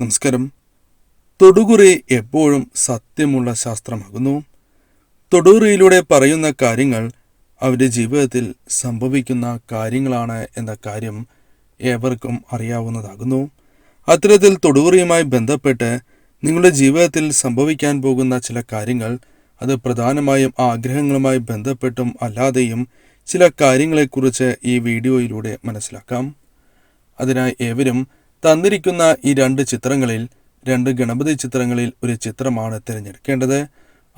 നമസ്കാരം. തൊടുകുറി എപ്പോഴും സത്യമുള്ള ശാസ്ത്രമാകുന്നു. തൊടുകുറിയിലൂടെ പറയുന്ന കാര്യങ്ങൾ അവരുടെ ജീവിതത്തിൽ സംഭവിക്കുന്ന കാര്യങ്ങളാണ് എന്ന കാര്യം ഏവർക്കും അറിയാവുന്നതാകുന്നു. അത്തരത്തിൽ തൊടുകുറിയുമായി ബന്ധപ്പെട്ട് നിങ്ങളുടെ ജീവിതത്തിൽ സംഭവിക്കാൻ പോകുന്ന ചില കാര്യങ്ങൾ അത് പ്രധാനമായും ആഗ്രഹങ്ങളുമായി ബന്ധപ്പെട്ടും അല്ലാതെയും ചില കാര്യങ്ങളെക്കുറിച്ച് ഈ വീഡിയോയിലൂടെ മനസ്സിലാക്കാം. അതിനായി ഏവരും തന്നിരിക്കുന്ന ഈ രണ്ട് ചിത്രങ്ങളിൽ രണ്ട് ഗണപതി ചിത്രങ്ങളിൽ ഒരു ചിത്രമാണ് തിരഞ്ഞെടുക്കേണ്ടത്.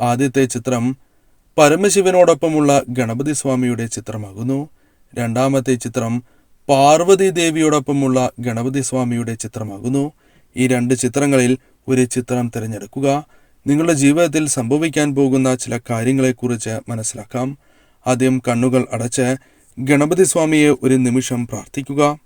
ആദ്യത്തെ ചിത്രം പരമശിവനോടൊപ്പമുള്ള ഗണപതി സ്വാമിയുടെ ചിത്രമാകുന്നു. രണ്ടാമത്തെ ചിത്രം പാർവതി ദേവിയോടൊപ്പമുള്ള ഗണപതി സ്വാമിയുടെ ചിത്രമാകുന്നു. ഈ രണ്ട് ചിത്രങ്ങളിൽ ഒരു ചിത്രം തിരഞ്ഞെടുക്കുക. നിങ്ങളുടെ ജീവിതത്തിൽ സംഭവിക്കാൻ പോകുന്ന ചില കാര്യങ്ങളെക്കുറിച്ച് മനസ്സിലാക്കാം. ആദ്യം കണ്ണുകൾ അടച്ച് ഗണപതി സ്വാമിയെ ഒരു നിമിഷം പ്രാർത്ഥിക്കുക.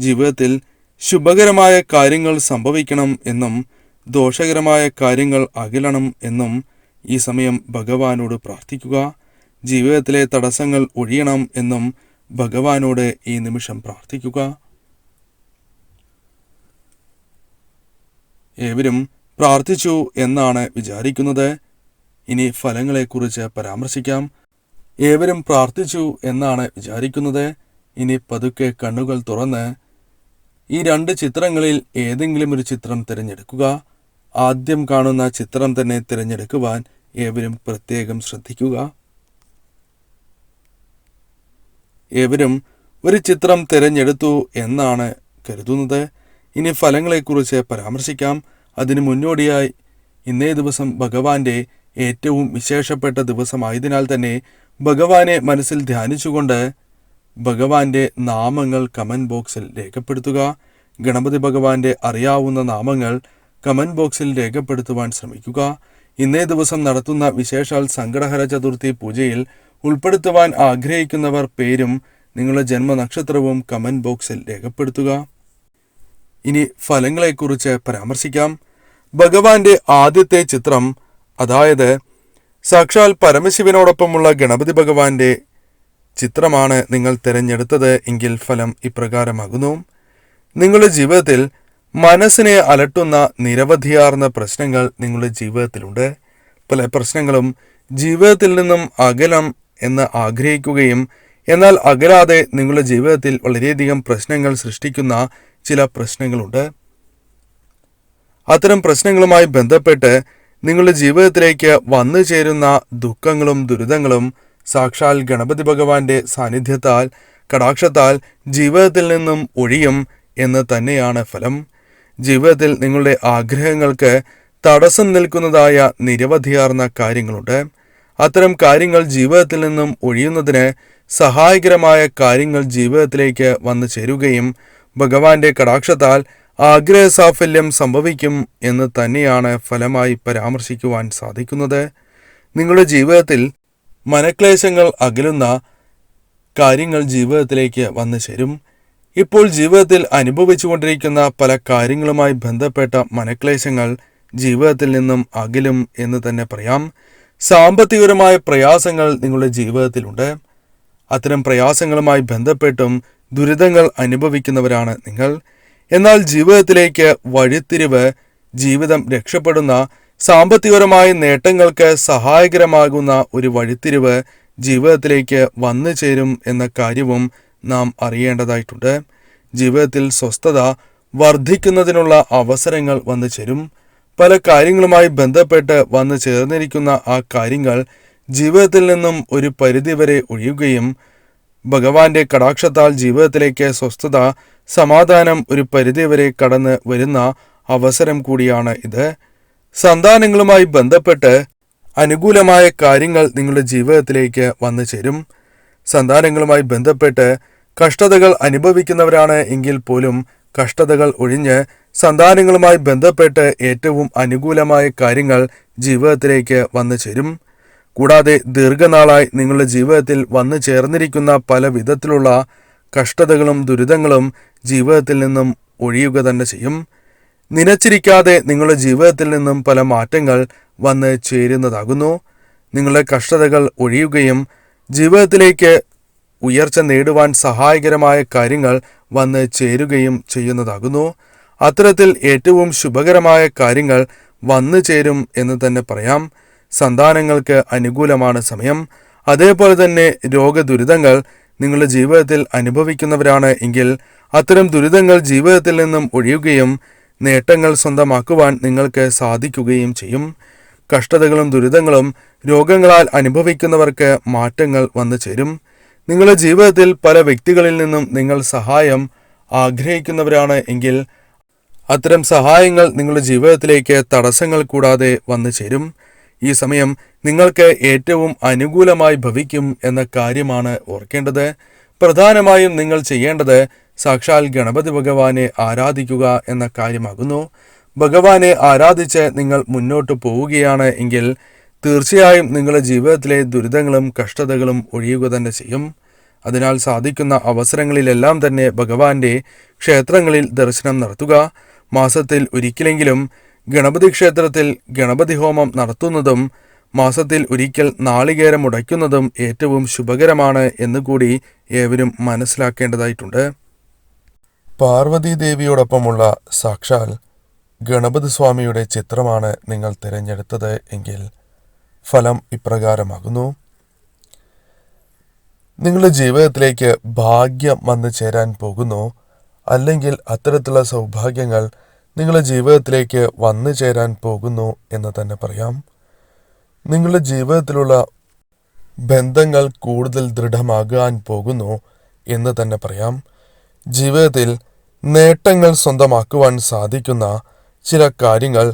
ജീവിതത്തിൽ ശുഭകരമായ കാര്യങ്ങൾ സംഭവിക്കണം എന്നും ദോഷകരമായ കാര്യങ്ങൾ അകലണം എന്നും ഈ സമയം ഭഗവാനോട് പ്രാർത്ഥിക്കുക. ജീവിതത്തിലെ തടസ്സങ്ങൾ ഒഴിയണം എന്നും ഭഗവാനോട് ഈ നിമിഷം പ്രാർത്ഥിക്കുക. ഏവരും പ്രാർത്ഥിച്ചു എന്നാണ് വിചാരിക്കുന്നത്. ഇനി ഫലങ്ങളെക്കുറിച്ച് പരാമർശിക്കാം. ഏവരും പ്രാർത്ഥിച്ചു എന്നാണ് വിചാരിക്കുന്നത്. ഇനി പതുക്കെ കണ്ണുകൾ തുറന്ന് ഈ രണ്ട് ചിത്രങ്ങളിൽ ഏതെങ്കിലും ഒരു ചിത്രം തിരഞ്ഞെടുക്കുക. ആദ്യം കാണുന്ന ചിത്രം തന്നെ തിരഞ്ഞെടുക്കുവാൻ ഏവരും പ്രത്യേകം ശ്രദ്ധിക്കുക. ഏവരും ഒരു ചിത്രം തിരഞ്ഞെടുത്തു എന്നാണ് കരുതുന്നത്. ഇനി ഫലങ്ങളെക്കുറിച്ച് പരാമർശിക്കാം. അതിനു മുന്നോടിയായി ഇന്നേ ദിവസം ഭഗവാന്റെ ഏറ്റവും വിശേഷപ്പെട്ട ദിവസമായതിനാൽ തന്നെ ഭഗവാനെ മനസ്സിൽ ധ്യാനിച്ചുകൊണ്ട് ഭഗവാന്റെ നാമങ്ങൾ കമന്റ് ബോക്സിൽ രേഖപ്പെടുത്തുക. ഗണപതി ഭഗവാന്റെ അറിയാവുന്ന നാമങ്ങൾ കമന്റ് ബോക്സിൽ രേഖപ്പെടുത്തുവാൻ ശ്രമിക്കുക. ഇന്നേ ദിവസം നടത്തുന്ന വിശേഷാൽ സങ്കടഹര ചതുർത്ഥി പൂജയിൽ ഉൾപ്പെടുത്തുവാൻ ആഗ്രഹിക്കുന്നവർ പേരും നിങ്ങളുടെ ജന്മനക്ഷത്രവും കമന്റ് ബോക്സിൽ രേഖപ്പെടുത്തുക. ഇനി ഫലങ്ങളെക്കുറിച്ച് പരാമർശിക്കാം. ഭഗവാന്റെ ആദ്യത്തെ ചിത്രം അതായത് സാക്ഷാൽ പരമശിവനോടൊപ്പമുള്ള ഗണപതി ഭഗവാന്റെ ചിത്രമാണ് നിങ്ങൾ തിരഞ്ഞെടുത്തത് എങ്കിൽ ഫലം ഇപ്രകാരമാകുന്നു. നിങ്ങളുടെ ജീവിതത്തിൽ മനസ്സിനെ അലട്ടുന്ന നിരവധിയാർന്ന പ്രശ്നങ്ങൾ നിങ്ങളുടെ ജീവിതത്തിലുണ്ട്. പല പ്രശ്നങ്ങളും ജീവിതത്തിൽ നിന്നും അകലം എന്ന് ആഗ്രഹിക്കുകയും എന്നാൽ അകലാതെ നിങ്ങളുടെ ജീവിതത്തിൽ വളരെയധികം പ്രശ്നങ്ങൾ സൃഷ്ടിക്കുന്ന ചില പ്രശ്നങ്ങളുണ്ട്. അത്തരം പ്രശ്നങ്ങളുമായി ബന്ധപ്പെട്ട് നിങ്ങളുടെ ജീവിതത്തിലേക്ക് വന്നു ചേരുന്ന ദുഃഖങ്ങളും ദുരിതങ്ങളും സാക്ഷാൽ ഗണപതി ഭഗവാന്റെ സാന്നിധ്യത്താൽ കടാക്ഷത്താൽ ജീവിതത്തിൽ നിന്നും ഒഴിയും എന്ന് തന്നെയാണ് ഫലം. ജീവിതത്തിൽ നിങ്ങളുടെ ആഗ്രഹങ്ങൾക്ക് തടസ്സം നിൽക്കുന്നതായ നിരവധിയാർന്ന കാര്യങ്ങളുണ്ട്. അത്തരം കാര്യങ്ങൾ ജീവിതത്തിൽ നിന്നും ഒഴിയുന്നതിന് സഹായകരമായ കാര്യങ്ങൾ ജീവിതത്തിലേക്ക് വന്നു ചേരുകയും ഭഗവാന്റെ കടാക്ഷത്താൽ ആഗ്രഹ സാഫല്യം സംഭവിക്കും എന്ന് തന്നെയാണ് ഫലമായി പരാമർശിക്കുവാൻ സാധിക്കുന്നത്. നിങ്ങളുടെ ജീവിതത്തിൽ മനക്ലേശങ്ങൾ അകലുന്ന കാര്യങ്ങൾ ജീവിതത്തിലേക്ക് വന്നു ചേരും. ഇപ്പോൾ ജീവിതത്തിൽ അനുഭവിച്ചുകൊണ്ടിരിക്കുന്ന പല കാര്യങ്ങളുമായി ബന്ധപ്പെട്ട മനക്ലേശങ്ങൾ ജീവിതത്തിൽ നിന്നും അകലും എന്ന് തന്നെ പറയാം. സാമ്പത്തികപരമായ പ്രയാസങ്ങൾ നിങ്ങളുടെ ജീവിതത്തിലുണ്ട്. അത്തരം പ്രയാസങ്ങളുമായി ബന്ധപ്പെട്ടും ദുരിതങ്ങൾ അനുഭവിക്കുന്നവരാണ് നിങ്ങൾ. എന്നാൽ ജീവിതത്തിലേക്ക് വഴിത്തിരിവ് ജീവിതം രക്ഷപ്പെടുന്ന സാമ്പത്തികപരമായ നേട്ടങ്ങൾക്ക് സഹായകരമാകുന്ന ഒരു വഴിത്തിരിവ് ജീവിതത്തിലേക്ക് വന്നു ചേരും എന്ന കാര്യവും നാം അറിയേണ്ടതായിട്ടുണ്ട്. ജീവിതത്തിൽ സ്വസ്ഥത വർദ്ധിക്കുന്നതിനുള്ള അവസരങ്ങൾ വന്നു ചേരും. പല കാര്യങ്ങളുമായി ബന്ധപ്പെട്ട് വന്നു ചേർന്നിരിക്കുന്ന ആ കാര്യങ്ങൾ ജീവിതത്തിൽ നിന്നും ഒരു പരിധിവരെ ഒഴിയുകയും ഭഗവാന്റെ കടാക്ഷത്താൽ ജീവിതത്തിലേക്ക് സ്വസ്ഥത സമാധാനം ഒരു പരിധിവരെ കടന്ന് വരുന്ന അവസരം കൂടിയാണ് ഇത്. സന്താനങ്ങളുമായി ബന്ധപ്പെട്ട് അനുകൂലമായ കാര്യങ്ങൾ നിങ്ങളുടെ ജീവിതത്തിലേക്ക് വന്നു ചേരും. സന്താനങ്ങളുമായി ബന്ധപ്പെട്ട് കഷ്ടതകൾ അനുഭവിക്കുന്നവരാണ് എങ്കിൽ പോലും കഷ്ടതകൾ ഒഴിഞ്ഞ് സന്താനങ്ങളുമായി ബന്ധപ്പെട്ട് ഏറ്റവും അനുകൂലമായ കാര്യങ്ങൾ ജീവിതത്തിലേക്ക് വന്നു ചേരും. കൂടാതെ ദീർഘനാളായി നിങ്ങളുടെ ജീവിതത്തിൽ വന്നു ചേർന്നിരിക്കുന്ന പല വിധത്തിലുള്ള കഷ്ടതകളും ദുരിതങ്ങളും ജീവിതത്തിൽ നിന്നും ഒഴിയുക തന്നെ ചെയ്യും. നനച്ചിരിക്കാതെ നിങ്ങളുടെ ജീവിതത്തിൽ നിന്നും പല മാറ്റങ്ങൾ വന്ന് ചേരുന്നതാകുന്നു. നിങ്ങളുടെ കഷ്ടതകൾ ഒഴിയുകയും ജീവിതത്തിലേക്ക് ഉയർച്ച നേടുവാൻ സഹായകരമായ കാര്യങ്ങൾ വന്ന് ചേരുകയും ചെയ്യുന്നതാകുന്നു. അത്തരത്തിൽ ഏറ്റവും ശുഭകരമായ കാര്യങ്ങൾ വന്നു ചേരും എന്ന് തന്നെ പറയാം. സന്താനങ്ങൾക്ക് അനുകൂലമാണ് സമയം. അതേപോലെ തന്നെ രോഗദുരിതങ്ങൾ നിങ്ങളുടെ ജീവിതത്തിൽ അനുഭവിക്കുന്നവരാണ് എങ്കിൽ അത്തരം ദുരിതങ്ങൾ ജീവിതത്തിൽ നിന്നും ഒഴിയുകയും നേട്ടങ്ങൾ സ്വന്തമാക്കുവാൻ നിങ്ങൾക്ക് സാധിക്കുകയും ചെയ്യും. കഷ്ടതകളും ദുരിതങ്ങളും രോഗങ്ങളാൽ അനുഭവിക്കുന്നവർക്ക് മാറ്റങ്ങൾ വന്നു ചേരും. നിങ്ങളുടെ ജീവിതത്തിൽ പല വ്യക്തികളിൽ നിന്നും നിങ്ങൾ സഹായം ആഗ്രഹിക്കുന്നവരാണ് എങ്കിൽ അത്തരം സഹായങ്ങൾ നിങ്ങളുടെ ജീവിതത്തിലേക്ക് തടസ്സങ്ങൾ കൂടാതെ വന്നു ചേരും. ഈ സമയം നിങ്ങൾക്ക് ഏറ്റവും അനുകൂലമായി ഭവിക്കും എന്ന കാര്യമാണ് ഓർക്കേണ്ടത്. പ്രധാനമായും നിങ്ങൾ ചെയ്യേണ്ടത് സാക്ഷാൽ ഗണപതി ഭഗവാനെ ആരാധിക്കുക എന്ന കാര്യമാകുന്നു. ഭഗവാനെ ആരാധിച്ച് നിങ്ങൾ മുന്നോട്ട് പോവുകയാണ് എങ്കിൽ തീർച്ചയായും നിങ്ങളുടെ ജീവിതത്തിലെ ദുരിതങ്ങളും കഷ്ടതകളും ഒഴിയുക തന്നെ ചെയ്യും. അതിനാൽ സാധിക്കുന്ന അവസരങ്ങളിലെല്ലാം തന്നെ ഭഗവാന്റെ ക്ഷേത്രങ്ങളിൽ ദർശനം നടത്തുക. മാസത്തിൽ ഒരിക്കലെങ്കിലും ഗണപതി ക്ഷേത്രത്തിൽ ഗണപതി ഹോമം നടത്തുന്നതും മാസത്തിൽ ഒരിക്കൽ നാളികേരം ഉടയ്ക്കുന്നതും ഏറ്റവും ശുഭകരമാണ് എന്നുകൂടി ഏവരും മനസ്സിലാക്കേണ്ടതായിട്ടുണ്ട്. പാർവതി ദേവിയോടൊപ്പമുള്ള സാക്ഷാൽ ഗണപതി സ്വാമിയുടെ ചിത്രമാണ് നിങ്ങൾ തിരഞ്ഞെടുത്തത് എങ്കിൽ ഫലം ഇപ്രകാരമാകുന്നു. നിങ്ങളുടെ ജീവിതത്തിലേക്ക് ഭാഗ്യം വന്നു ചേരാൻ പോകുന്നു. അല്ലെങ്കിൽ അത്തരത്തിലുള്ള സൗഭാഗ്യങ്ങൾ നിങ്ങളുടെ ജീവിതത്തിലേക്ക് വന്നു ചേരാൻ പോകുന്നു എന്ന് തന്നെ പറയാം. നിങ്ങളുടെ ജീവിതത്തിലുള്ള ബന്ധങ്ങൾ കൂടുതൽ ദൃഢമാകാൻ പോകുന്നു എന്ന് തന്നെ പറയാം. ജീവിതത്തിൽ നേട്ടങ്ങൾ സ്വന്തമാക്കുവാൻ സാധിക്കുന്ന ചില കാര്യങ്ങൾ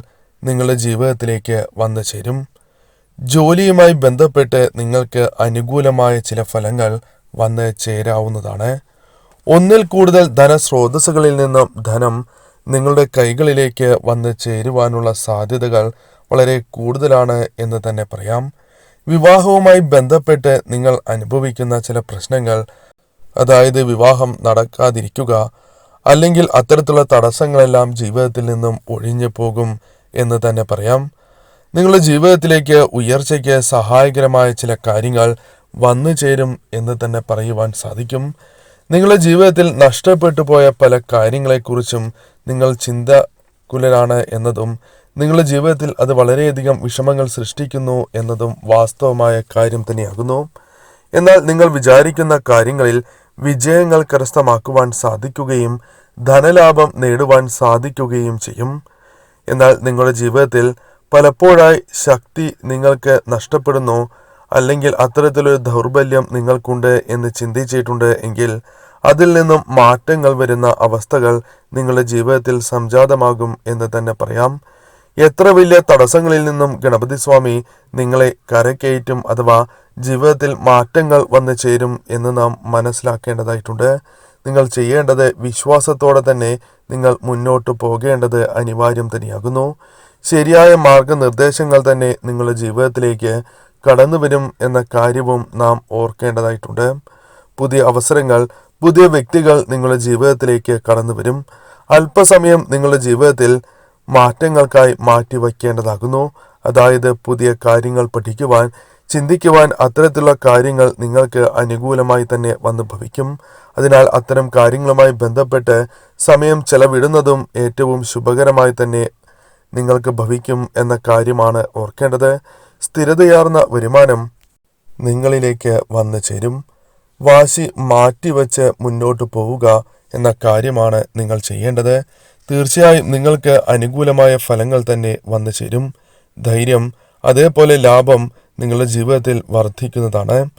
നിങ്ങളുടെ ജീവിതത്തിലേക്ക് വന്നു ചേരും. ജോലിയുമായി ബന്ധപ്പെട്ട് നിങ്ങൾക്ക് അനുകൂലമായ ചില ഫലങ്ങൾ വന്ന് ചേരാവുന്നതാണ്. ഒന്നിൽ കൂടുതൽ ധനസ്രോതസ്സുകളിൽ നിന്നും ധനം നിങ്ങളുടെ കൈകളിലേക്ക് വന്ന് ചേരുവാനുള്ള സാധ്യതകൾ വളരെ കൂടുതലാണ് എന്ന് തന്നെ പറയാം. വിവാഹവുമായി ബന്ധപ്പെട്ട് നിങ്ങൾ അനുഭവിക്കുന്ന ചില പ്രശ്നങ്ങൾ അതായത് വിവാഹം നടക്കാതിരിക്കുക അല്ലെങ്കിൽ അത്തരത്തിലുള്ള തടസ്സങ്ങളെല്ലാം ജീവിതത്തിൽ നിന്നും ഒഴിഞ്ഞു പോകും എന്ന് തന്നെ പറയാം. നിങ്ങളുടെ ജീവിതത്തിലേക്ക് ഉയർച്ചയ്ക്ക് സഹായകരമായ ചില കാര്യങ്ങൾ വന്നു ചേരും എന്ന് തന്നെ പറയുവാൻ സാധിക്കും. നിങ്ങളുടെ ജീവിതത്തിൽ നഷ്ടപ്പെട്ടു പോയ പല കാര്യങ്ങളെക്കുറിച്ചും നിങ്ങൾ ചിന്തകുലരാണ് എന്നതും നിങ്ങളുടെ ജീവിതത്തിൽ അത് വളരെയധികം വിഷമങ്ങൾ സൃഷ്ടിക്കുന്നു എന്നതും വാസ്തവമായ കാര്യം തന്നെയാകുന്നു. എന്നാൽ നിങ്ങൾ വിചാരിക്കുന്ന കാര്യങ്ങളിൽ വിജയങ്ങൾ കരസ്ഥമാക്കുവാൻ സാധിക്കുകയും ധനലാഭം നേടുവാൻ സാധിക്കുകയും ചെയ്യും. എന്നാൽ നിങ്ങളുടെ ജീവിതത്തിൽ പലപ്പോഴായി ശക്തി നിങ്ങൾക്ക് നഷ്ടപ്പെടുന്നു. അല്ലെങ്കിൽ അത്തരത്തിലൊരു ദൗർബല്യം നിങ്ങൾക്കുണ്ട് എന്ന് ചിന്തിച്ചിട്ടുണ്ട് എങ്കിൽ അതിൽ നിന്നും മാറ്റങ്ങൾ വരുന്ന അവസ്ഥകൾ നിങ്ങളുടെ ജീവിതത്തിൽ സംജാതമാകും എന്ന് തന്നെ പറയാം. എത്ര വലിയ തടസ്സങ്ങളിൽ നിന്നും ഗണപതി സ്വാമി നിങ്ങളെ കരക്കയറ്റും അഥവാ ജീവിതത്തിൽ മാറ്റങ്ങൾ വന്നു ചേരും എന്ന് നാം മനസ്സിലാക്കേണ്ടതായിട്ടുണ്ട്. നിങ്ങൾ ചെയ്യേണ്ടത് വിശ്വാസത്തോടെ തന്നെ നിങ്ങൾ മുന്നോട്ട് പോകേണ്ടത് അനിവാര്യം തന്നെയാകുന്നു. ശരിയായ മാർഗനിർദ്ദേശങ്ങൾ തന്നെ നിങ്ങളുടെ ജീവിതത്തിലേക്ക് കടന്നു വരും എന്ന കാര്യവും നാം ഓർക്കേണ്ടതായിട്ടുണ്ട്. പുതിയ അവസരങ്ങൾ പുതിയ വ്യക്തികൾ നിങ്ങളുടെ ജീവിതത്തിലേക്ക് കടന്നു വരും. അല്പസമയം നിങ്ങളുടെ ജീവിതത്തിൽ മാറ്റങ്ങൾക്കായി മാറ്റിവയ്ക്കേണ്ടതാകുന്നു. അതായത് പുതിയ കാര്യങ്ങൾ പഠിക്കുവാൻ ചിന്തിക്കുവാൻ അത്തരത്തിലുള്ള കാര്യങ്ങൾ നിങ്ങൾക്ക് അനുകൂലമായി തന്നെ വന്നു ഭവിക്കും. അതിനാൽ അത്തരം കാര്യങ്ങളുമായി ബന്ധപ്പെട്ട് സമയം ചെലവിടുന്നതും ഏറ്റവും ശുഭകരമായി തന്നെ നിങ്ങൾക്ക് ഭവിക്കും എന്ന കാര്യമാണ് ഓർക്കേണ്ടത്. സ്ഥിരതയാർന്ന വരുമാനം നിങ്ങളിലേക്ക് വന്നു ചേരും. വാശി മാറ്റിവെച്ച് മുന്നോട്ട് പോവുക എന്ന കാര്യമാണ് നിങ്ങൾ ചെയ്യേണ്ടത്. തീർച്ചയായും നിങ്ങൾക്ക് അനുകൂലമായ ഫലങ്ങൾ തന്നെ വന്നു ചേരും. ധൈര്യം അതേപോലെ ലാഭം നിങ്ങളുടെ ജീവിതത്തിൽ വർദ്ധിക്കുന്നതാണ്.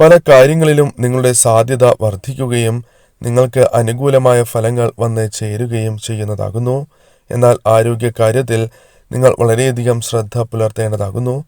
പല കാര്യങ്ങളിലും നിങ്ങളുടെ സാധ്യത വർദ്ധിക്കുകയും നിങ്ങൾക്ക് അനുകൂലമായ ഫലങ്ങൾ വന്ന് ചേരുകയും ചെയ്യുന്നതാകുന്നു. എന്നാൽ ആരോഗ്യ കാര്യത്തിൽ നിങ്ങൾ വളരെയധികം ശ്രദ്ധ പുലർത്തേണ്ടതാകുന്നു.